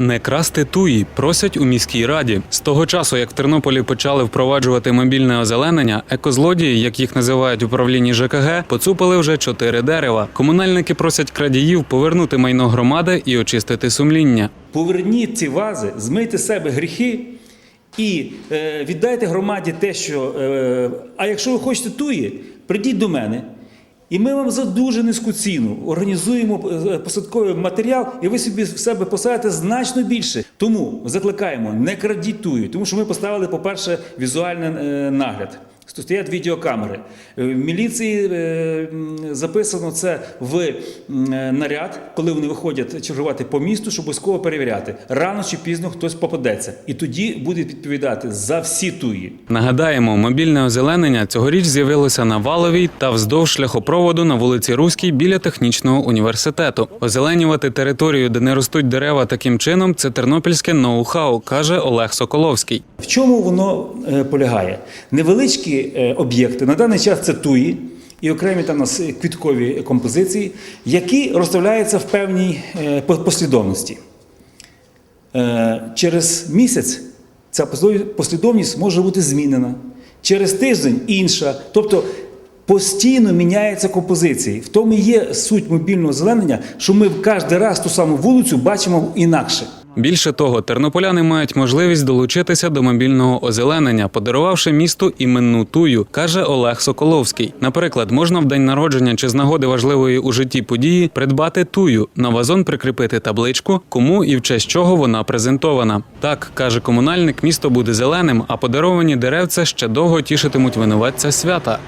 Не красти туї просять у міській раді. З того часу, як в Тернополі почали впроваджувати мобільне озеленення, екозлодії, як їх називають управлінні ЖКГ, поцупили вже чотири дерева. Комунальники просять крадіїв повернути майно громади і очистити сумління. Поверніть ці вази, змийте з себе гріхи і е, віддайте громаді те, що. Е, а якщо ви хочете туї, прийдіть до мене. І ми вам за дуже низьку ціну організуємо е, посадковий матеріал, і ви собі в себе посадите значно більше. Тому закликаємо, не крадіть тую, тому що ми поставили, по-перше, візуальний е, нагляд. Стоять відеокамери. Е, В міліції е, записано це в е, наряд, коли вони виходять чергувати по місту, щоб обов'язково перевіряти. Рано чи пізно хтось попадеться. І тоді буде відповідати за всі туї. Нагадаємо, мобільне озеленення цьогоріч з'явилося на Валовій та вздовж шляхопроводу на вулиці Руській біля технічного університету. Озеленювати територію, де не ростуть дерева таким чином, це тернопільське ноу-хау, каже Олег Соколовський. В чому воно полягає? Невеличкі е, об'єкти, на даний час це туї і окремі там у нас квіткові композиції, які розставляються в певній е, послідовності. Е, Через місяць ця послідовність може бути змінена, через тиждень інша. Тобто постійно міняються композиції. В тому і є суть мобільного зеленення, що ми кожен раз ту саму вулицю бачимо інакше. Більше того, тернополяни мають можливість долучитися до мобільного озеленення, подарувавши місту іменну тую, каже Олег Соколовський. Наприклад, можна в день народження чи з нагоди важливої у житті події придбати тую, на вазон прикріпити табличку, кому і в честь чого вона презентована. Так каже комунальник, місто буде зеленим, а подаровані деревця ще довго тішитимуть винуватця свята.